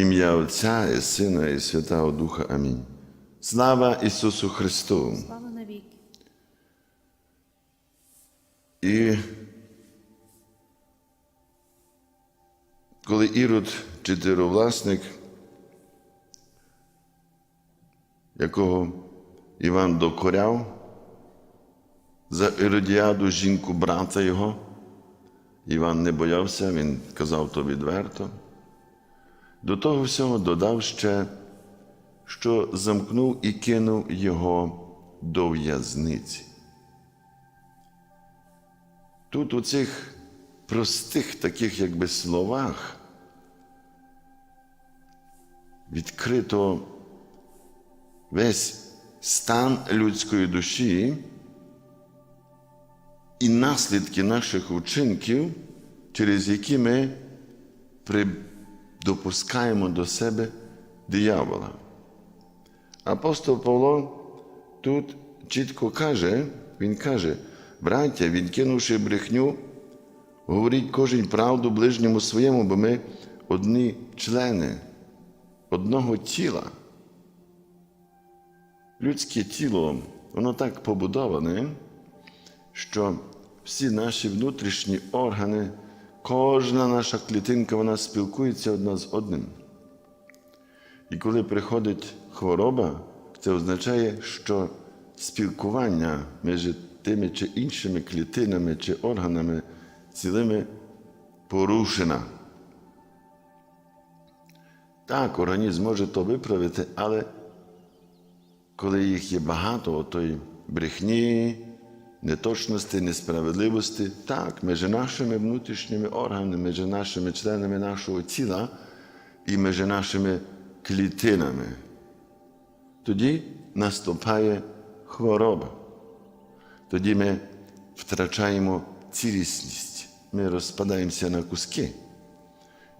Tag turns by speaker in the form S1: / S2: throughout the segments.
S1: Ім'я Отця і Сина, і Святого Духа. Амінь. Слава Ісусу Христу!
S2: Слава навіки.
S1: І коли Ірод, чотировласник, якого Іван докоряв, за Іродіаду жінку брата його, Іван не боявся, він казав то відверто. До того всього додав ще, що замкнув і кинув його до в'язниці. Тут у цих простих таких якби словах відкрито весь стан людської душі і наслідки наших учинків, через які ми при... допускаємо до себе диявола. Апостол Павло тут чітко каже, він каже, браття, відкинувши брехню, говоріть кожен правду ближньому своєму, бо ми одні члени одного тіла. Людське тіло, воно так побудоване, що всі наші внутрішні органи, кожна наша клітинка, вона спілкується одна з одним. І коли приходить хвороба, це означає, що спілкування між тими чи іншими клітинами чи органами цілими порушена. Так, організм може то виправити, але коли їх є багато, отої брехні, неточності, несправедливості, так, між нашими внутрішніми органами, між нашими членами нашого тіла і між нашими клітинами. Тоді наступає хвороба. Тоді ми втрачаємо цілісність, ми розпадаємося на куски.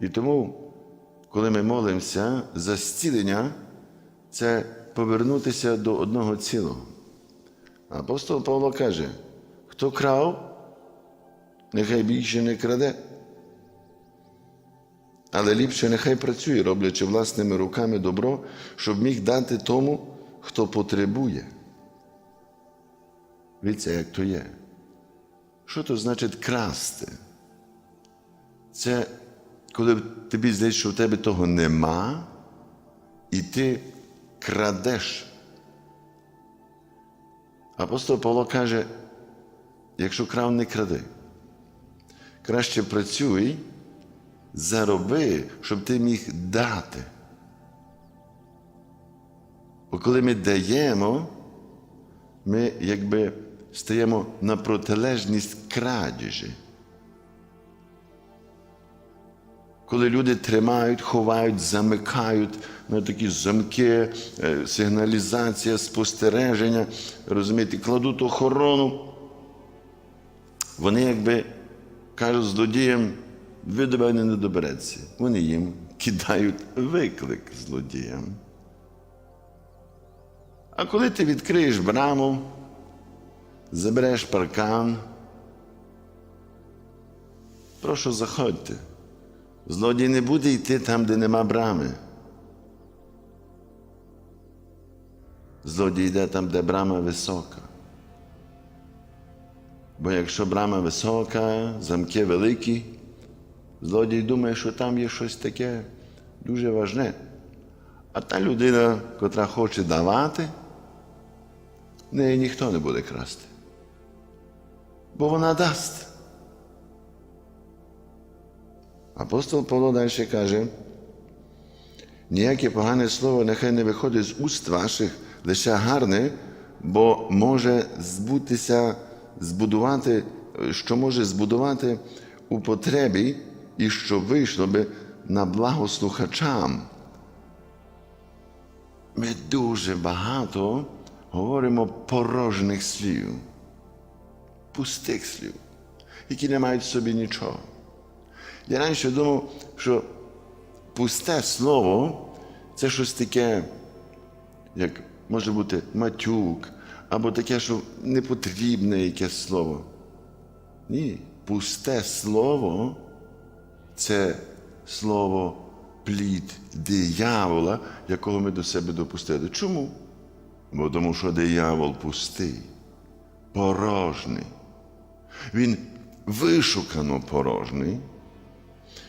S1: І тому, коли ми молимося за зцілення, це повернутися до одного цілого. Апостол Павло каже, хто крав, нехай більше не краде. Але ліпше нехай працює, роблячи власними руками добро, щоб міг дати тому, хто потребує. Дивіться, як то є. Що то значить красти? Це коли тобі здається, що в тебе того нема, і ти крадеш. Апостол Павло каже, якщо крав, не кради. Краще працюй, зароби, щоб ти міг дати. Бо коли ми даємо, ми якби стаємо на протилежність крадіжі. Коли люди тримають, ховають, замикають на такі замки, е, сигналізація, спостереження, розумієте, кладуть охорону, вони якби кажуть злодіям, ви до мене не добереться. Вони їм кидають виклик злодіям. А коли ти відкриєш браму, забереш паркан, прошу заходьте. Злодій не буде йти там, де нема брами. Злодій йде там, де брама висока. Бо якщо брама висока, замки великі, злодій думає, що там є щось таке дуже важне. А та людина, котра хоче давати, неї ніхто не буде красти. Бо вона дасть. Апостол Павло далі каже, ніяке погане слово нехай не виходить з уст ваших, лише гарне, бо може збутися, збудувати, що може збудувати у потребі і що вийшло би на благо слухачам. Ми дуже багато говоримо порожніх слів, пустих слів, які не мають в собі нічого. Я раніше думав, що пусте слово це щось таке, як може бути матюк, або таке, що непотрібне якесь слово. Ні, пусте слово це слово плід диявола, якого ми до себе допустили. Чому? Бо тому що диявол пустий, порожний. Він вишукано порожний.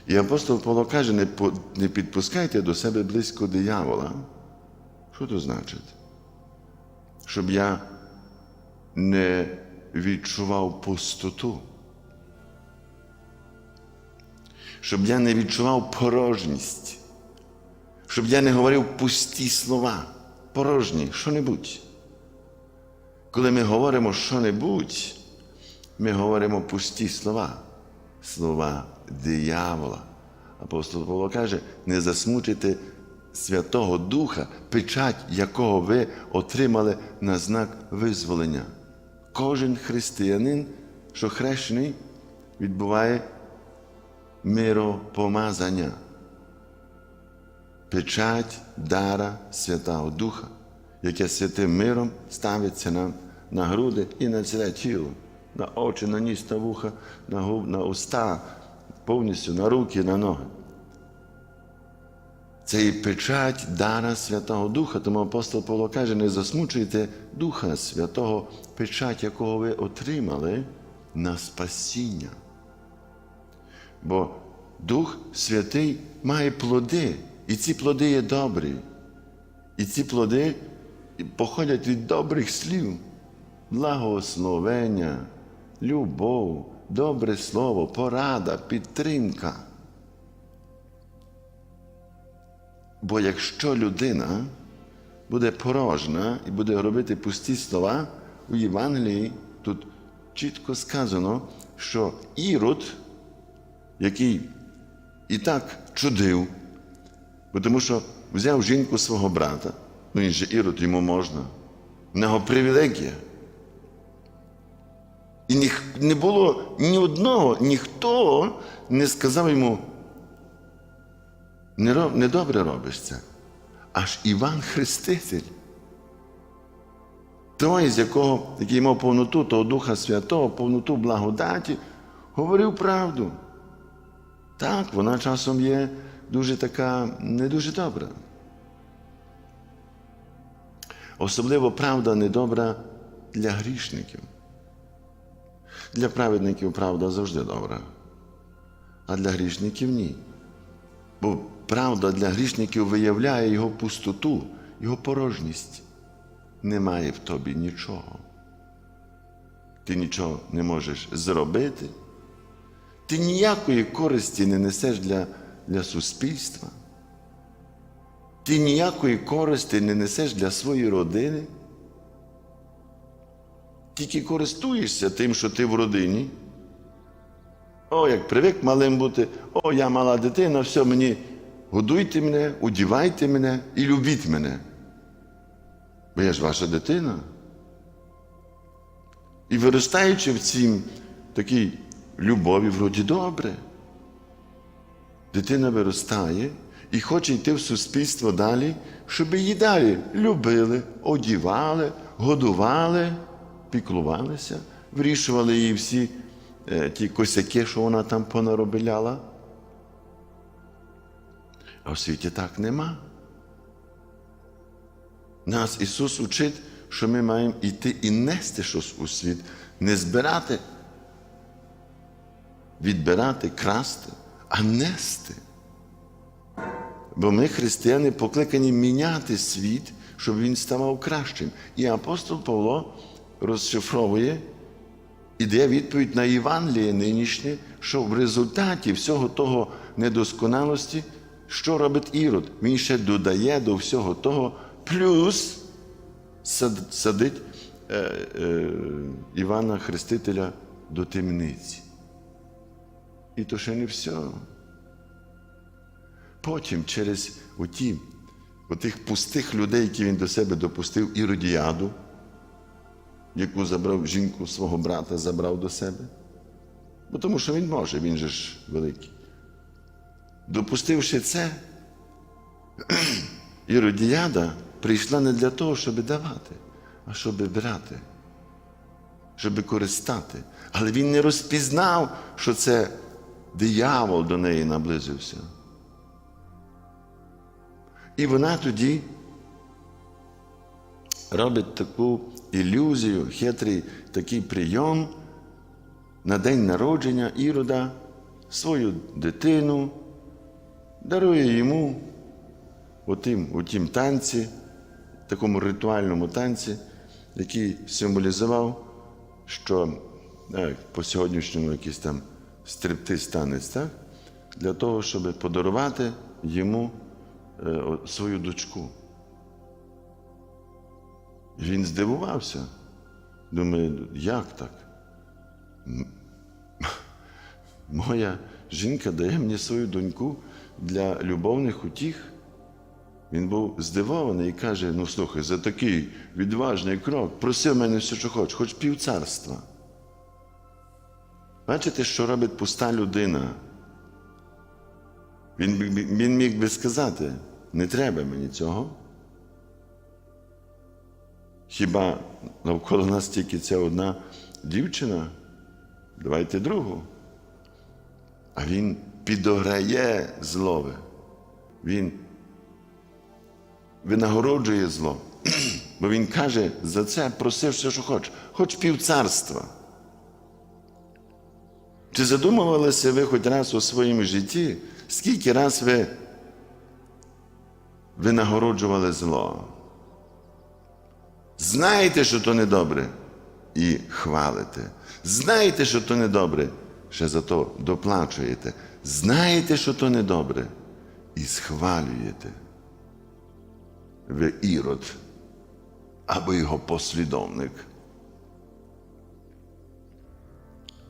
S1: І апостол Павло каже, не, не підпускайте до себе близько диявола. Що це значить? Щоб я не відчував пустоту. Щоб я не відчував порожність. Щоб я не говорив пусті слова, порожні, що-небудь. Коли ми говоримо що-небудь, ми говоримо пусті слова, слова диявола. Апостол Павло каже, не засмучуйте Святого Духа, печать якого ви отримали на знак визволення. Кожен християнин, що хрещений, відбуває миропомазання. Печать дара Святого Духа, яке святим миром ставиться нам на груди і на ціле тіло, на очі, на ніс, на вуха, на губ, на уста, повністю на руки, на ноги. Це і печать дара Святого Духа. Тому апостол Павло каже, не засмучуйте Духа Святого, печать якого ви отримали на спасіння. Бо Дух Святий має плоди, і ці плоди є добрі. І ці плоди походять від добрих слів, благословення, любов, добре слово, порада, підтримка. Бо якщо людина буде порожна і буде робити пусті слова, у Євангелії тут чітко сказано, що Ірод, який і так чудив, бо тому що взяв жінку свого брата, ну він же Ірод йому можна, в нього привілегія. І ніх, не було ні одного, ніхто не сказав йому, недобре робиш це. Аж Іван Хреститель, той, з якого, який мав повноту того Духа Святого, повноту благодаті, говорив правду. Так, вона часом є дуже така не дуже добра. Особливо правда недобра для грішників. Для праведників правда завжди добра, а для грішників ні. Бо правда для грішників виявляє його пустоту, його порожність. Немає в тобі нічого. Ти нічого не можеш зробити. Ти ніякої користі не несеш для, для суспільства. Ти ніякої користі не несеш для своєї родини. Тільки користуєшся тим, що ти в родині. О, як привик малим бути, о, я мала дитина, все мені годуйте мене, одівайте мене і любіть мене. Бо я ж ваша дитина. І виростаючи в цім такій любові, вроді добре. Дитина виростає і хоче йти в суспільство далі, щоб її далі любили, одівали, годували, піклувалися, вирішували її всі е, ті косяки, що вона там понаробиляла. А в світі так нема. Нас Ісус учить, що ми маємо йти і нести щось у світ, не збирати, відбирати, красти, а нести. Бо ми, християни, покликані міняти світ, щоб він ставав кращим. І апостол Павло розшифровує і дає відповідь на Євангеліє нинішнє, що в результаті всього того недосконалості, що робить Ірод? Він ще додає до всього того, плюс садить е, е, Івана Хрестителя до темниці. І то ще не все. Потім через оті, отих пустих людей, які він до себе допустив, Іродіаду, яку забрав жінку свого брата, забрав до себе. Бо тому що він може, він же ж великий. Допустивши це, Іродіяда прийшла не для того, щоб давати, а щоб брати, щоб користати. Але він не розпізнав, що це диявол до неї наблизився. І вона тоді робить таку ілюзію, хитрий такий прийом на день народження Ірода свою дитину, дарує йому у тім, танці, такому ритуальному танці, який символізував, що як по сьогоднішньому якийсь там стриптиз танець, так? для того, щоб подарувати йому е, свою дочку. Він здивувався. Думає, як так? Моя жінка дає мені свою доньку для любовних утіх. Він був здивований і каже: ну слухай, за такий відважний крок проси в мене все, що хочеш, хоч півцарства. Бачите, що робить пуста людина? Він, він міг би сказати, не треба мені цього. Хіба навколо нас тільки ця одна дівчина? Давайте другу. А він підограє злове. Він винагороджує зло. Бо він каже, за це проси все, що хочеш, хоч півцарства. Чи задумувалися ви хоч раз у своєму житті, скільки раз ви винагороджували зло? Знаєте, що то недобре, і хвалите. Знаєте, що то недобре, ще за то доплачуєте. Знаєте, що то недобре, і схвалюєте. Ви ірод або його послідовник.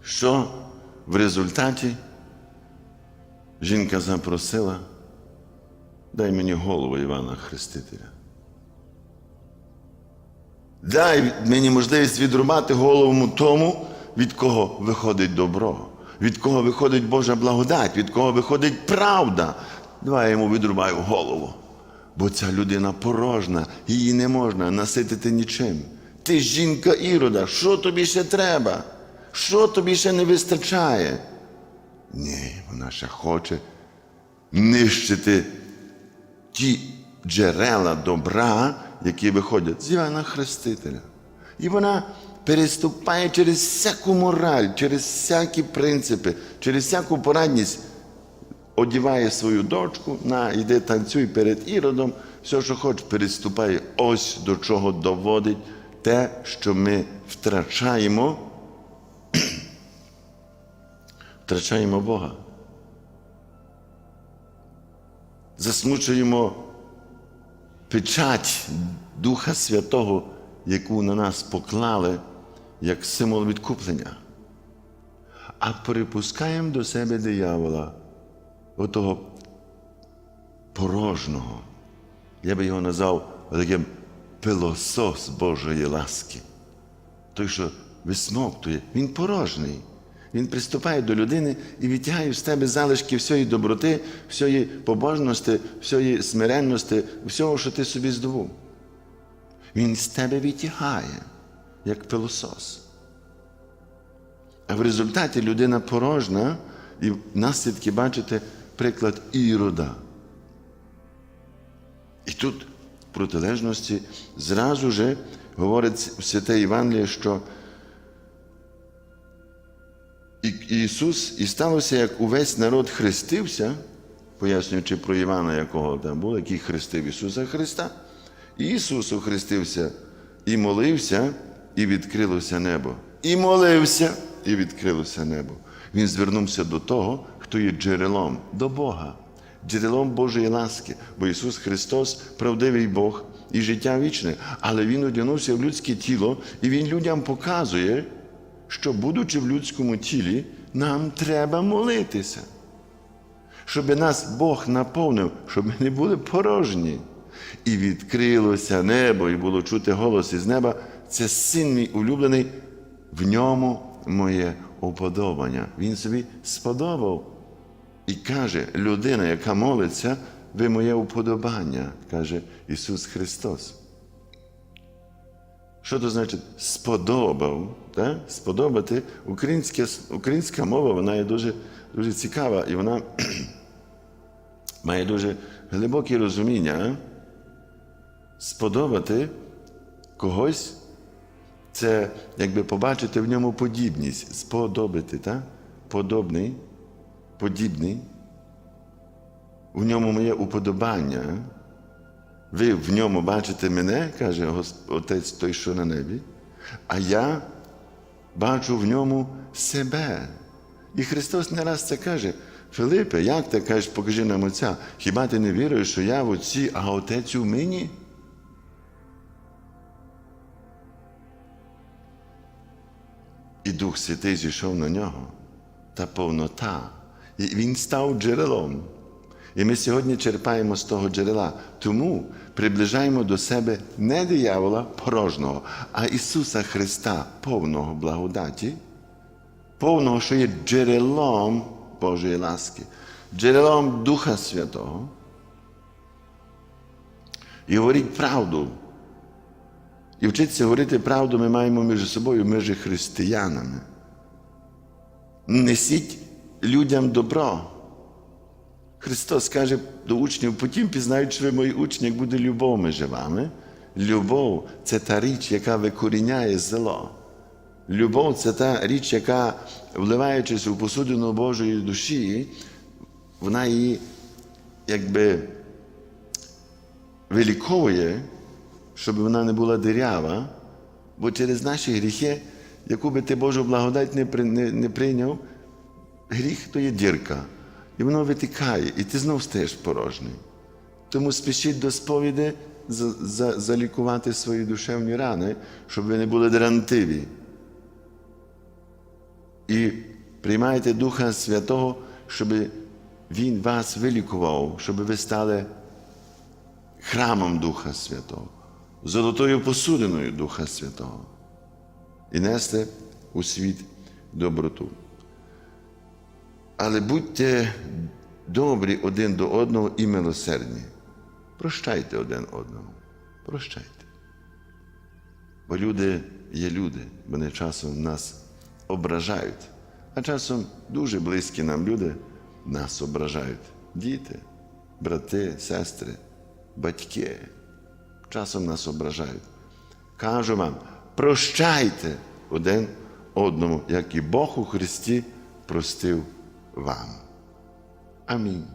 S1: Що в результаті жінка запросила, дай мені голову Івана Хрестителя. Дай мені можливість відрубати голову тому, від кого виходить добро, від кого виходить Божа благодать, від кого виходить правда. Давай я йому відрубаю голову. Бо ця людина порожна, її не можна наситити нічим. Ти жінка Ірода, що тобі ще треба? Що тобі ще не вистачає? Ні, вона ще хоче нищити ті джерела добра, які виходять з Івана Хрестителя. І вона переступає через всяку мораль, через всякі принципи, через всяку порадність, одіває свою дочку, на, йде танцюй перед іродом, все, що хоче, переступає. Ось до чого доводить те, що ми втрачаємо, втрачаємо Бога. Засмучуємо печать Духа Святого, яку на нас поклали як символ відкуплення. А припускаємо до себе диявола, отого порожного. Я би його назвав таким пилосос Божої ласки. Той, що висмоктує, він порожній. Він приступає до людини і відтягає з тебе залишки всієї доброти, всієї побожності, всієї смиренності, всього, що ти собі здобув. Він з тебе відтягає, як пилосос. А в результаті людина порожна, і наслідки бачите приклад ірода. І тут, в протилежності, зразу же говорить Святе Євангеліє, що і Ісус, і сталося, як увесь народ хрестився, пояснюючи про Івана, якого там було, який хрестив Ісуса Христа. І Ісус охрестився і молився, і відкрилося небо. І молився, і відкрилося небо. Він звернувся до того, хто є джерелом, до Бога, джерелом Божої ласки, бо Ісус Христос правдивий Бог і життя вічне, але Він одягнувся в людське тіло, і Він людям показує, що, будучи в людському тілі, нам треба молитися, щоб нас Бог наповнив, щоб ми не були порожні. І відкрилося небо, і було чути голос із неба. Це син мій улюблений, в ньому моє уподобання. Він собі сподобав. І каже, людина, яка молиться, ви моє уподобання, каже Ісус Христос. Що то значить сподобав? Так? Сподобати українська, українська мова, вона є дуже, дуже цікава, і вона має дуже глибоке розуміння сподобати когось, це якби побачити в ньому подібність, сподобати, так? подобний, подібний. У ньому моє уподобання. Ви в ньому бачите мене, каже Отець той, що на небі, а я бачу в ньому себе. І Христос не раз це каже. Филипе, як ти кажеш, покажи нам Отця? Хіба ти не віруєш, що я в Отці, а Отець у мені? І Дух Святий зійшов на нього, та повнота. І він став джерелом. І ми сьогодні черпаємо з того джерела. Тому приближаємо до себе не диявола порожнього, а Ісуса Христа, повного благодаті, повного, що є джерелом Божої ласки, джерелом Духа Святого. І говоріть правду. І вчитися говорити правду ми маємо між собою, ми же християнами. Несіть людям добро. Христос каже до учнів, потім пізнають, що ви мої учні, як буде любов між вами. Любов це та річ, яка викоріняє зло. Любов це та річ, яка, вливаючись у посудину Божої душі, вона її якби виліковує, щоб вона не була дирява, бо через наші гріхи, яку би ти Божу благодать не, при- не, не прийняв, гріх то є дірка, і воно витікає, і ти знов стаєш порожній. Тому спішіть до сповіді за, за, залікувати свої душевні рани, щоб ви не були дрантиві. І приймайте Духа Святого, щоб Він вас вилікував, щоб ви стали храмом Духа Святого, золотою посудиною Духа Святого і нести у світ доброту. Але будьте добрі один до одного і милосердні. Прощайте один одному. Прощайте. Бо люди є люди, вони часом нас ображають, а часом дуже близькі нам люди нас ображають. Діти, брати, сестри, батьки часом нас ображають. Кажу вам, прощайте один одному, як і Бог у Христі простив вам. Амінь.